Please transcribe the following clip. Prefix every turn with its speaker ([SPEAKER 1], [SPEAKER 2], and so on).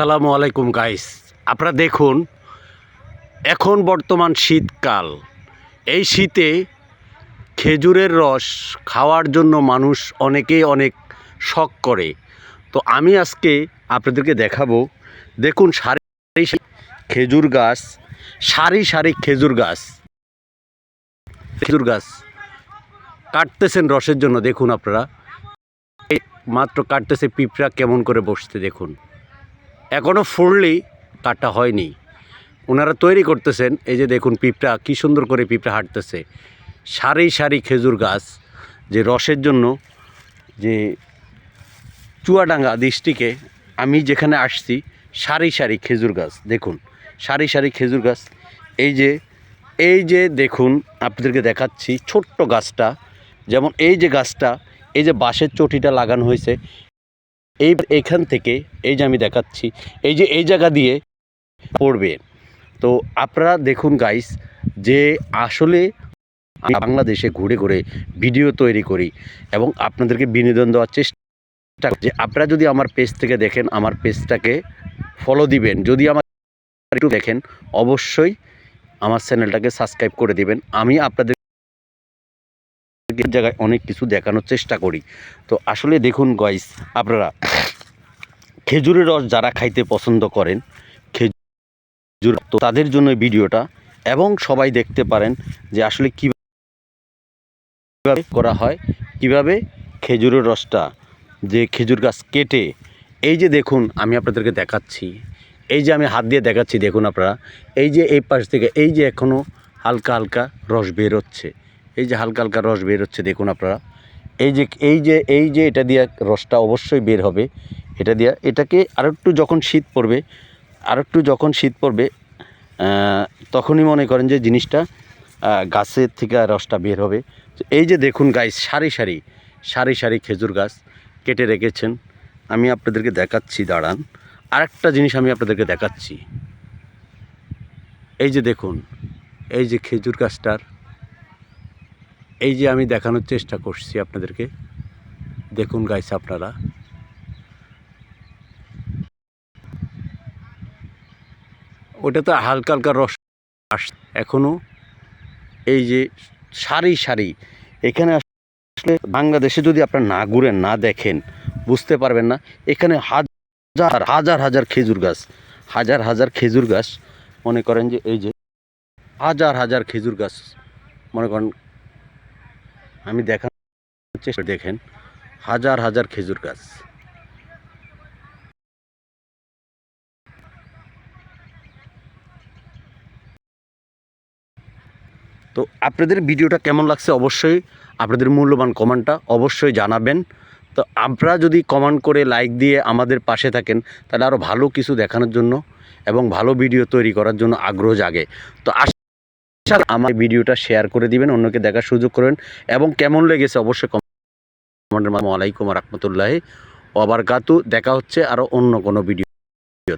[SPEAKER 1] আসসালামু আলাইকুম গাইস আপনারা দেখুন, এখন বর্তমান শীতকাল। এই শীতে খেজুরের রস খাওয়ার জন্য মানুষ অনেকেই অনেক শখ করে। তো আমি আজকে আপনাদেরকে দেখাবো, দেখুন সারি সারি খেজুর গাছ, সারি সারি খেজুর গাছ। খেজুর গাছ কাটতেছেন রসের জন্য, দেখুন আপনারা। মাত্র কাটতেছে পিঁপড়া, কেমন করে বসতে দেখুন। এখনও ফুললি কাটা হয়নি। ওনারা তৈরি করতেছেন, এই যে দেখুন পিঁপড়া, কী সুন্দর করে পিঁপড়া হাঁটতেছে। সারি সারি খেজুর গাছ, যে রসের জন্য যে চুয়াডাঙ্গা ডিস্ট্রিক্টে আমি যেখানে আসছি, সারি সারি খেজুর গাছ, দেখুন, সারি সারি খেজুর গাছ। এই যে এই যে দেখুন, আপনাদেরকে দেখাচ্ছি ছোট্ট গাছটা। যেমন এই যে গাছটা, এই যে বাঁশের চটিটা লাগানো হয়েছে এই এখান থেকে এই যে আমি দেখাচ্ছি, এই যে এই জায়গা দিয়ে পড়বে। তো আপনারা দেখুন গাইস যে আসলে আমি বাংলাদেশে ঘুরে ঘুরে ভিডিও তৈরি করি এবং আপনাদেরকে বিনোদন দেওয়ার চেষ্টা যে আপনারা যদি আমার পেজ থেকে দেখেন, আমার পেজটাকে ফলো দিবেন, যদি আমার একটু দেখেন, অবশ্যই আমার চ্যানেলটাকে সাবস্ক্রাইব করে দিবেন। আমি আপনাদের জায়গায় অনেক কিছু দেখানোর চেষ্টা করি। তো আসলে দেখুন গাইস আপনারা খেজুরের রস যারা খাইতে পছন্দ করেন, খেজুর তো তাদের জন্য ভিডিওটা এবং সবাই দেখতে পারেন যে আসলে কীভাবে করা হয়, কীভাবে খেজুরের রসটা যে খেজুর গাছ কেটে, এই যে দেখুন আমি আপনাদেরকে দেখাচ্ছি, এই যে আমি হাত দিয়ে দেখাচ্ছি দেখুন আপনারা, এই যে এই পাশ থেকে, এই যে এখনও হালকা হালকা রস বের হচ্ছে এই যে হালকা হালকা রস বের হচ্ছে, দেখুন আপনারা। এই যে এই যে এই যে এটা দিয়ে রসটা অবশ্যই বের হবে। এটা দিয়ে, এটাকে আরেকটু যখন শীত পড়বে, আরেকটু যখন শীত পড়বে তখনই মনে করেন যে জিনিসটা গাছের থেকে রসটা বের হবে। এই যে দেখুন গাছ সারি সারি সারি সারি খেজুর গাছ কেটে রেখেছেন। আমি আপনাদেরকে দেখাচ্ছি, দাঁড়ান। আরেকটা জিনিস আমি আপনাদেরকে দেখাচ্ছি। এই যে দেখুন, এই যে খেজুর গাছটার এই যে আমি দেখানোর চেষ্টা করছি আপনাদেরকে, দেখুন গাইস আপনারা। ওটা তো হালকা হালকা রস আস এখনও এই যে সারি সারি, এখানে আসলে বাংলাদেশে যদি আপনারা না ঘুরেন, না দেখেন, বুঝতে পারবেন না, এখানে হাজার হাজার হাজার খেজুর গাছ, হাজার হাজার খেজুর গাছ, মনে করেন যে এই যে হাজার হাজার খেজুর গাছ, মনে করেন আমি দেখানোর চেষ্টা দেখেন, হাজার হাজার খেজুর গাছ। তো আপনাদের ভিডিওটা কেমন লাগছে অবশ্যই আপনাদের মূল্যবান কমেন্টটা অবশ্যই জানাবেন। তো আপনারা যদি কমেন্ট করে লাইক দিয়ে আমাদের পাশে থাকেন, তাহলে আরও ভালো কিছু দেখানোর জন্য এবং ভালো ভিডিও তৈরি করার জন্য আগ্রহ জাগে। তো আশা আমার ভিডিওটা শেয়ার করে দিবেন, অন্যকে দেখার সুযোগ করেন এবং কেমন লেগেছে অবশ্যই কমেন্টের মাধ্যমে। আলাইকুম রহমতুল্লাহ ওবার কাতু দেখা হচ্ছে আরও অন্য কোনো ভিডিও